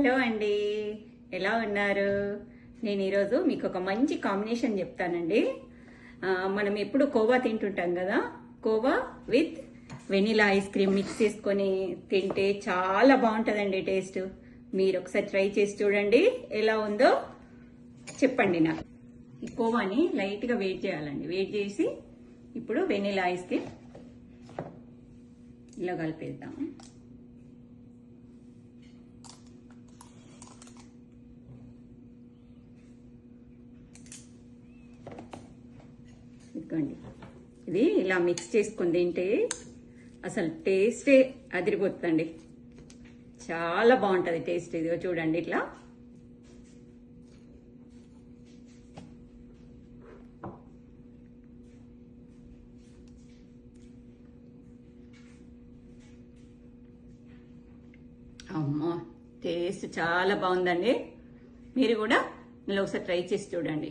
Hello అండి. ఎలా ఉన్నారు? నేను ఈరోజు మీకు ఒక మంచి కాంబినేషన్ చెప్తానండి. మనం ఎప్పుడు కోవా తింటుంటాం కదా? Khoa with vanilla ice cream mix చేసుకొని తింటే చాలా బాగుంటుందండి టేస్ట్. మీరు ఒకసారి ట్రై చేసి చూడండి. ఎలా ఉందో చెప్పండి నాకు. ఈ కోవాని లైట్గా వెయిట్ చేయాలండి. వెయిట్ చేసి ఇప్పుడు వెనిలా ఐస్ క్రీమ్ ఇలా కలిపేద్దాం. ఇదిగోండి. ఇది ఇలా మిక్స్ చేసుకుని తింటే అసలు టేస్టే అదిరిపోతుందండి. చాలా బాగుంటుంది టేస్ట్ ఇదిగో చూడండి ఇట్లా. అమ్మో టేస్ట్ చాలా బాగుందండి. మీరు కూడా ఇలా ఒకసారి ట్రై చేసి చూడండి.